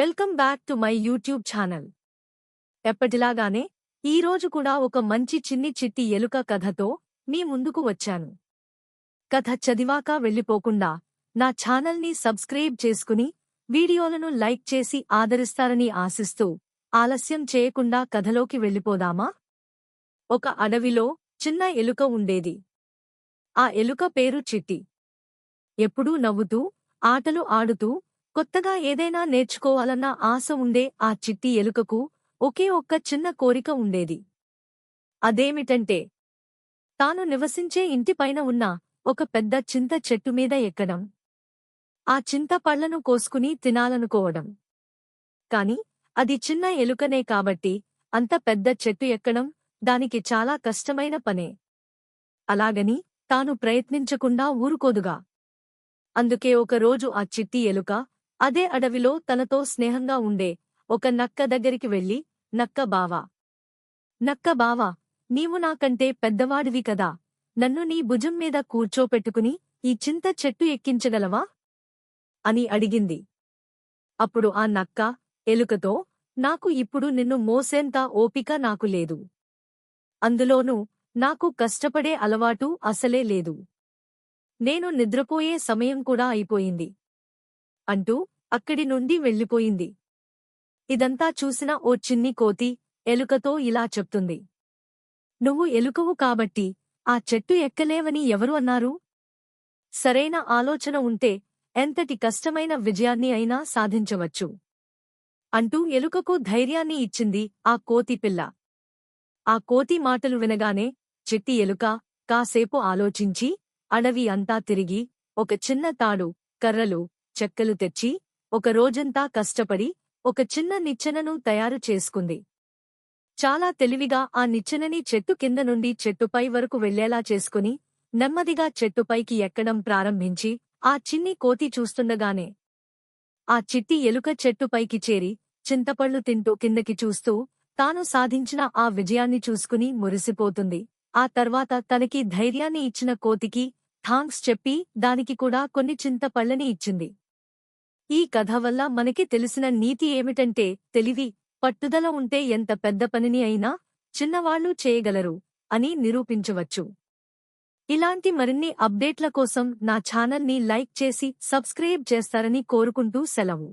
Welcome back to my YouTube channel. ఎప్పటిలాగానే ఈరోజు కూడా ఒక మంచి చిన్ని చిట్టి ఎలుక కథతో మీ ముందుకు వచ్చాను. కథ చదివాక వెళ్ళిపోకుండా నా ఛానల్ని సబ్స్క్రైబ్ చేసుకుని వీడియోలను లైక్ చేసి ఆదరిస్తారని ఆశిస్తూ ఆలస్యం చేయకుండా కథలోకి వెళ్ళిపోదామా? ఒక అడవిలో చిన్న ఎలుక ఉండేది. ఆ ఎలుక పేరు చిట్టి. ఎప్పుడూ నవ్వుతూ ఆటలు ఆడుతూ కొత్తగా ఏదైనా నేర్చుకోవాలన్న ఆశ ఉండే ఆ చిట్టి ఎలుకకు ఒకే ఒక్క చిన్న కోరిక ఉండేది. అదేమిటంటే తాను నివసించే ఇంటిపైన ఉన్న ఒక పెద్ద చింత చెట్టు మీద ఎక్కడం. ఆ చింత పళ్ళను కోసుకుని తినాలనుకోవడం. కాని అది చిన్న ఎలుకనే కాబట్టి అంత పెద్ద చెట్టు ఎక్కడం దానికి చాలా కష్టమైన పనే. అలాగని తాను ప్రయత్నించకుండా ఊరుకోదుగా. అందుకే ఒకరోజు ఆ చిట్టి ఎలుక అదే అడవిలో తనతో స్నేహంగా ఉండే ఒక నక్క దగ్గరికి వెళ్ళి నక్క బావా నక్క బావా నీవు నాకంటే పెద్దవాడివి కదా నన్ను నీ భుజం మీద కూర్చోపెట్టుకుని ఈ చింత చెట్టు ఎక్కించగలవా అని అడిగింది. అప్పుడు ఆ నక్క ఎలుకతో నాకు ఇప్పుడు నిన్ను మోసేంత ఓపిక నాకు లేదు. అందులోనూ నాకు కష్టపడే అలవాటు అసలే లేదు. నేను నిద్రపోయే సమయం కూడా అయిపోయింది. అంటూ అక్కడి నుండి వెళ్ళిపోయింది. ఇదంతా చూసిన ఓ చిన్ని కోతి ఎలుకతో ఇలా చెప్తుంది. నువ్వు ఎలుకవు కాబట్టి ఆ చెట్టు ఎక్కలేవని ఎవరు అన్నారు? సరైన ఆలోచన ఉంటే ఎంతటి కష్టమైన విజయాన్ని అయినా సాధించవచ్చు అంటూ ఎలుకకు ధైర్యాన్ని ఇచ్చింది ఆ కోతి పిల్ల. ఆ కోతి మాటలు వినగానే చిట్టి ఎలుక కాసేపు ఆలోచించి అడవి అంతా తిరిగి ఒక చిన్న తాడు కర్రలు చెక్కలు తెచ్చి ఒక రోజంతా కష్టపడి ఒక చిన్న నిచ్చెనను తయారు చేసుకుంది. చాలా తెలివిగా ఆ నిచ్చెనని చెట్టు కింద నుండి చెట్టుపై వరకు వెళ్ళేలా చేసుకుని నెమ్మదిగా చెట్టుపైకి ఎక్కడం ప్రారంభించి ఆ చిన్ని కోతి చూస్తుండగానే ఆ చిట్టి ఎలుక చెట్టుపైకి చేరి చింతపళ్ళు తింటూ కిందకి చూస్తూ తాను సాధించిన ఆ విజయాన్ని చూసుకుని మురిసిపోతుంది. ఆ తర్వాత తనకి ధైర్యాన్ని ఇచ్చిన కోతికి థాంక్స్ చెప్పి దానికి కూడా కొన్ని చింతపళ్ళని ఇచ్చింది. ఈ కథ వల్ల మనకి తెలిసిన నీతి ఏమిటంటే తెలివి పట్టుదల ఉంటే ఎంత పెద్ద పనిని అయినా చిన్నవాళ్ళు చేయగలరు అని నిరూపించవచ్చు. ఇలాంటి మరిన్ని అప్డేట్ల కోసం నా ఛానల్ని లైక్ చేసి సబ్స్క్రైబ్ చేస్తారని కోరుకుంటూ సెలవు.